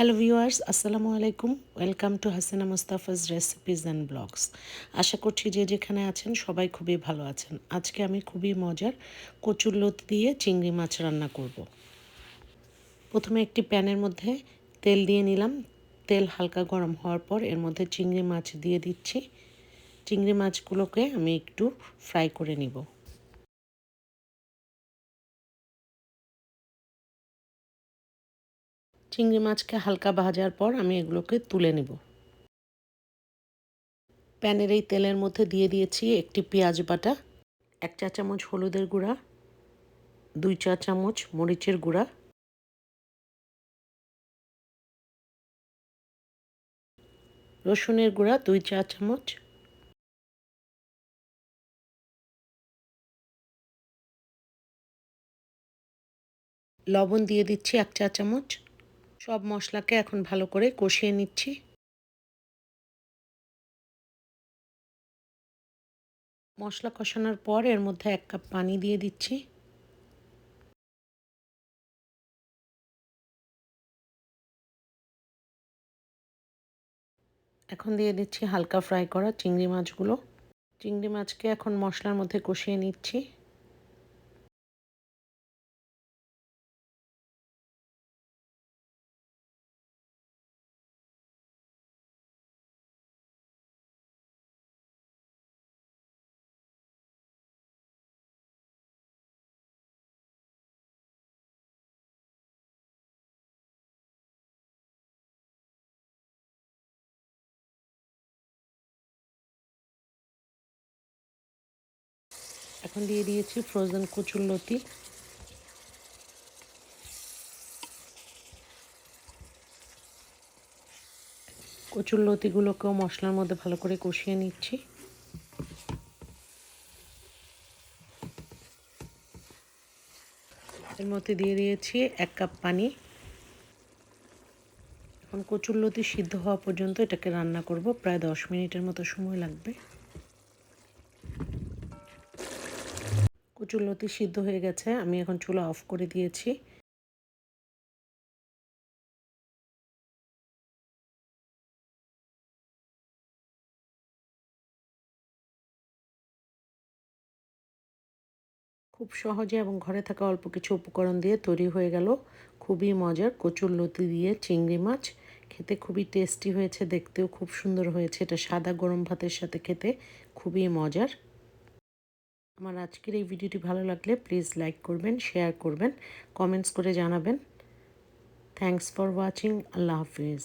Hello viewers আসসালামু আলাইকুম welcome to Hasina Mustafa's recipes and blogs আশা করছি যে যেখানে আছেন সবাই খুবই ভালো আছেন। আজকে আমি খুবই মজার কচুর লতি দিয়ে চিংড়ি মাছ রান্না করব। প্রথমে একটি প্যানের মধ্যে তেল দিয়ে নিলাম। তেল হালকা গরম হওয়ার পর এর মধ্যে চিংড়ি মাছ দিয়ে দিচ্ছি। চিংড়ি মাছগুলোকে আমি একটু ফ্রাই করে নিব। চিংড়ি মাছকে হালকা ভাজার পর আমি এগুলোকে তুলে নেব। প্যানের এই তেলের মধ্যে দিয়ে দিয়েছি একটি পেঁয়াজ বাটা, এক চা চামচ হলুদের গুঁড়া, দুই চা চামচ মরিচের গুঁড়া, রসুনের গুঁড়া দুই চা চামচ, লবণ দিয়ে দিচ্ছি এক চা চামচ সব মশলাকে এখন ভালো করে কষিয়ে নিচ্ছি। মশলা কষানোর পর এর মধ্যে এক কাপ পানি দিয়ে দিচ্ছি। এখন দিয়ে দিচ্ছি হালকা ফ্রাই করা চিংড়ি মাছগুলো। চিংড়ি মাছকে এখন মশলার মধ্যে কষিয়ে নিচ্ছি। এখন দিয়ে দিয়েছি ফ্রোজেন কচুর লতি। কচুর লতিগুলোকেও মশলার মধ্যে ভালো করে কষিয়ে নিচ্ছি। এর মধ্যে দিয়ে দিয়েছি এক কাপ পানি। এখন কচুর লতি সিদ্ধ হওয়া পর্যন্ত এটাকে রান্না করব, প্রায় দশ মিনিটের মতো সময় লাগবে। কচুরলতি সিদ্ধ হয়ে গেছে, আমি এখন চুলা অফ করে দিয়েছি। খুব সহজে এবং ঘরে থাকা অল্প কিছু উপকরণ দিয়ে তৈরি হয়ে গেল। খুবই মজার কচুর লতি দিয়ে চিংড়ি মাছ। খেতে খুবই টেস্টি হয়েছে, দেখতেও খুব সুন্দর হয়েছে। এটা সাদা গরম ভাতের সাথে খেতে খুবই মজার। আমার আজকের এই ভিডিওটি ভালো লাগলে প্লিজ লাইক করবেন শেয়ার করবেন কমেন্টস করে জানাবেন। থ্যাংকস ফর ওয়াচিং আল্লাহ হাফিজ।